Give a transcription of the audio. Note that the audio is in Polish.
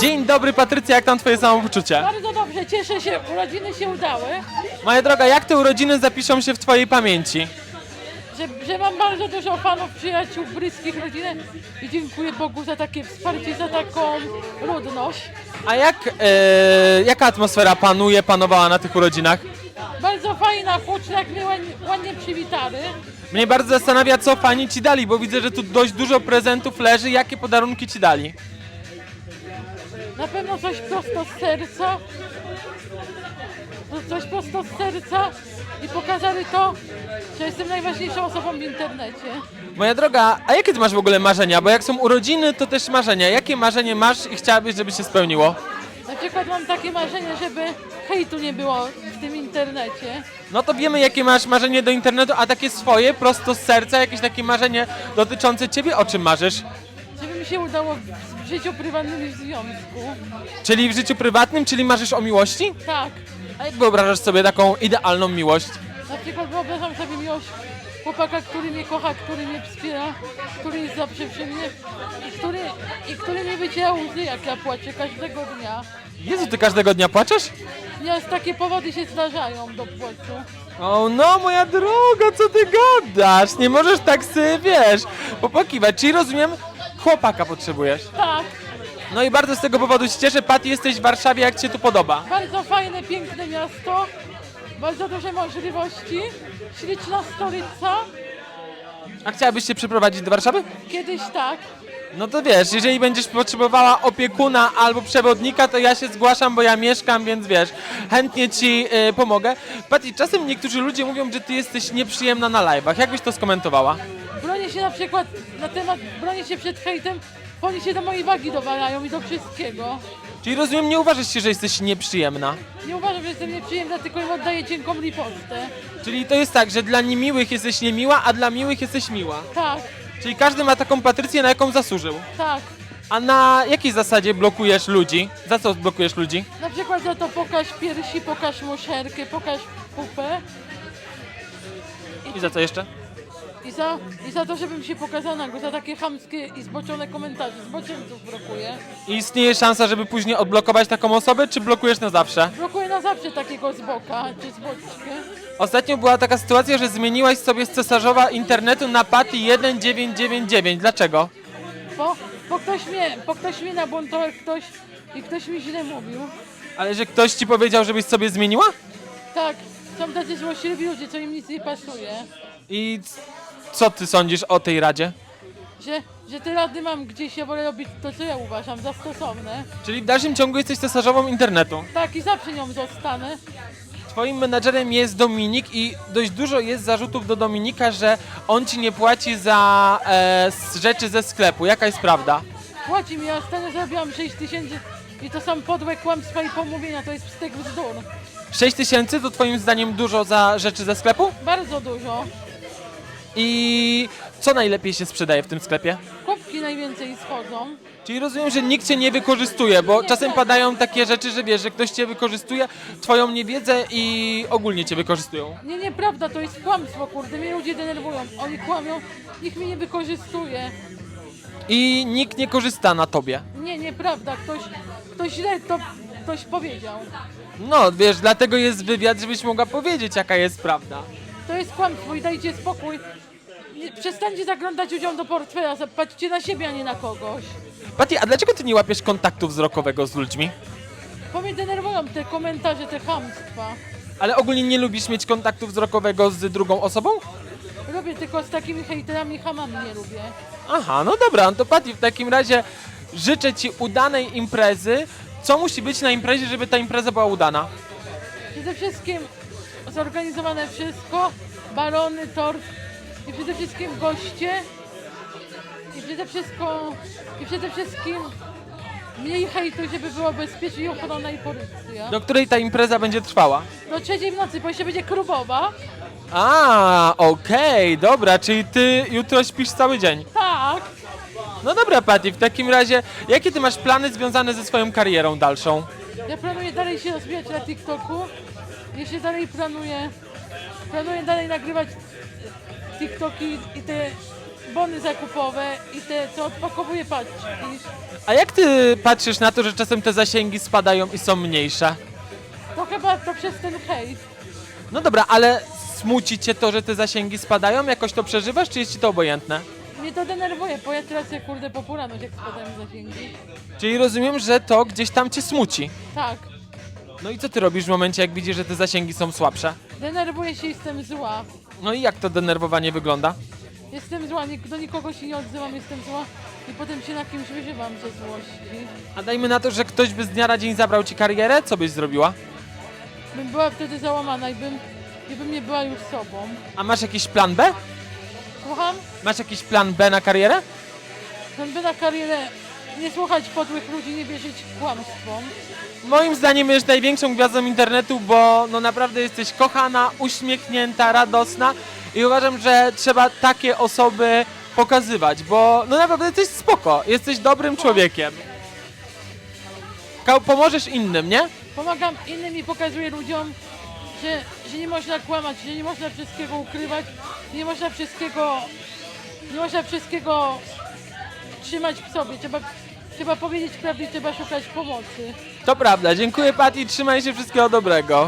Dzień dobry Patrycja, jak tam twoje samopoczucie? Bardzo dobrze, cieszę się, urodziny się udały, Moja droga, jak te urodziny zapiszą się w twojej pamięci? że, że mam bardzo dużo fanów, przyjaciół, bliskich, rodziny i dziękuję Bogu za takie wsparcie, za taką ludność. A jak, e, jaka atmosfera panuje, panowała na tych urodzinach? Bardzo fajna, huczna, jak mnie ładnie, ładnie przywitali. Mnie bardzo zastanawia, co fani ci dali, bo widzę, że tu dość dużo prezentów leży. Jakie podarunki ci dali? Na pewno coś prosto z serca. No, Coś prosto z serca i pokazali to, że jestem najważniejszą osobą w internecie. Moja droga, a jakie ty masz w ogóle marzenia? Bo jak są urodziny, to też marzenia. Jakie marzenie masz i chciałabyś, żeby się spełniło? Na przykład mam takie marzenie, żeby hejtu nie było w tym internecie. No to wiemy, jakie masz marzenie do internetu, a takie swoje, prosto z serca, jakieś takie marzenie dotyczące ciebie, o czym marzysz? Się udało w, życiu prywatnym i w związku. Czyli w życiu prywatnym, czyli marzysz o miłości? Tak. A jak wyobrażasz sobie taką idealną miłość? Na przykład wyobrażam sobie miłość chłopaka, który mnie kocha, który mnie wspiera, który jest zawsze przy mnie i który, i który nie wyciera łzy, jak ja płaczę każdego dnia. Jezu, ty każdego dnia płaczesz? Nieraz takie powody się zdarzają do płaczu. O no, moja droga, co ty gadasz? Nie możesz tak sobie, wiesz, popłakiwać. Czyli rozumiem, chłopaka potrzebujesz. Tak, No i bardzo z tego powodu się cieszę. Patty, jesteś w Warszawie, jak ci się tu podoba? bardzo fajne, piękne miasto, bardzo duże możliwości, śliczna stolica. A chciałabyś się przeprowadzić do Warszawy? Kiedyś tak, No to wiesz, jeżeli będziesz potrzebowała opiekuna albo przewodnika, to ja się zgłaszam, bo ja mieszkam, więc wiesz, chętnie ci y, pomogę. Patty, czasem niektórzy ludzie mówią, że ty jesteś nieprzyjemna na live'ach. Jak byś to skomentowała? Bronię się na przykład na temat, bronię się przed hejtem, bo oni się do mojej wagi dowalają i do wszystkiego. Czyli rozumiem, nie uważasz się, że jesteś nieprzyjemna. Nie uważam, że jestem nieprzyjemna, tylko im oddaję cienką ripostę. Czyli to jest tak, że dla niemiłych jesteś niemiła, a dla miłych jesteś miła. Tak, Czyli każdy ma taką Patrycję, na jaką zasłużył. tak. A na jakiej zasadzie blokujesz ludzi? Za co blokujesz ludzi? Na przykład za to pokaż piersi, pokaż muszelkę, pokaż pupę. I za co jeszcze? I za, I za to, żebym się pokazała nago, za takie chamskie i zboczone komentarze. Zboczeńców blokuję. I istnieje szansa, żeby później odblokować taką osobę, czy blokujesz na zawsze? Blokuję na zawsze takiego z boka, czy zboczkę. Ostatnio była taka sytuacja, że zmieniłaś sobie z cesarzowa internetu na Patty 1999. Dlaczego? Bo, bo, ktoś mnie, bo ktoś mnie nabuntował, ktoś i ktoś mi źle mówił. Ale że ktoś ci powiedział, żebyś sobie zmieniła? Tak, są tacy złośliwi ludzie, co im nic nie pasuje. I c- co ty sądzisz o tej radzie? Że, że te rady mam gdzieś, ja wolę robić to, co ja uważam za stosowne. Czyli w dalszym ciągu jesteś cesarzową internetu. Tak, i zawsze nią zostanę. Twoim menadżerem jest Dominik i dość dużo jest zarzutów do Dominika, że on ci nie płaci za e, s- rzeczy ze sklepu. Jaka jest prawda? Płaci mi, ja ostatnio zrobiłam 6 tysięcy i to są podłe kłamstwa i pomówienia, to jest wstyd bzdur. 6 tysięcy to twoim zdaniem dużo za rzeczy ze sklepu? Bardzo dużo. I co najlepiej się sprzedaje w tym sklepie? Kubki najwięcej schodzą. Czyli rozumiem, że nikt cię nie wykorzystuje, bo czasem padają takie rzeczy, że wiesz, że ktoś cię wykorzystuje, twoją niewiedzę i ogólnie cię wykorzystują. Nie, nieprawda, to jest kłamstwo, kurde, mnie ludzie denerwują. Oni kłamią, nikt mnie nie wykorzystuje. I nikt nie korzysta na tobie. Nie, nieprawda, ktoś, ktoś źle to ktoś powiedział. No, wiesz, dlatego jest wywiad, żebyś mogła powiedzieć, jaka jest prawda. To jest kłamstwo i dajcie spokój. Nie, przestańcie zaglądać ludziom do portfela, patrzcie na siebie, a nie na kogoś. Patty, a dlaczego ty nie łapiesz kontaktu wzrokowego z ludźmi? Bo mnie denerwują te komentarze, te chamstwa. Ale ogólnie nie lubisz mieć kontaktu wzrokowego z drugą osobą? Robię tylko z takimi hejterami hamami nie lubię. Aha, no dobra, no to Patty, w takim razie życzę ci udanej imprezy. Co musi być na imprezie, żeby ta impreza była udana? Przede wszystkim zorganizowane wszystko, balony, tort i przede wszystkim goście i przede wszystkim, i przede wszystkim mniej hejtu, żeby było bezpiecznie i ochrona i policja. Do której ta impreza będzie trwała? Do trzeciej w nocy, bo jeszcze będzie klubowa. A, okej, dobra, czyli ty jutro śpisz cały dzień. Tak, No dobra, Patty, w takim razie, jakie ty masz plany związane ze swoją karierą dalszą? ja planuję dalej się rozwijać na TikToku. Jeszcze dalej planuję, planuję dalej nagrywać TikToki i te bony zakupowe i te, co odpakowuje paczki. A jak ty patrzysz na to, że czasem te zasięgi spadają i są mniejsze? To chyba to przez ten hejt. No dobra, ale smuci cię to, że te zasięgi spadają? Jakoś to przeżywasz, czy jest ci to obojętne? Mnie to denerwuje, bo ja tracę kurde populaność, jak spadają zasięgi. Czyli rozumiem, że to gdzieś tam cię smuci. Tak, No i co ty robisz w momencie, jak widzisz, że te zasięgi są słabsze? denerwuję się i jestem zła. No i jak to denerwowanie wygląda? Jestem zła, nik- do nikogo się nie odzywam, jestem zła i potem się na kimś wyżywam ze złości. A dajmy na to, że ktoś by z dnia na dzień zabrał ci karierę, co byś zrobiła? Bym była wtedy załamana i bym, i bym nie była już sobą. A masz jakiś plan B? Słucham? Masz jakiś plan B na karierę? Żeby na karierę nie słuchać podłych ludzi, nie wierzyć kłamstwom. Moim zdaniem jesteś największą gwiazdą internetu, bo no naprawdę jesteś kochana, uśmiechnięta, radosna i uważam, że trzeba takie osoby pokazywać, bo no naprawdę jesteś spoko, jesteś dobrym człowiekiem. Ka- pomożesz innym, nie? Pomagam innym i pokazuję ludziom, że, że nie można kłamać, że nie można wszystkiego ukrywać, nie można wszystkiego, nie można wszystkiego trzymać w sobie. Trzeba, trzeba powiedzieć prawdę i trzeba szukać pomocy. To prawda, dziękuję Pati, trzymaj się, wszystkiego dobrego.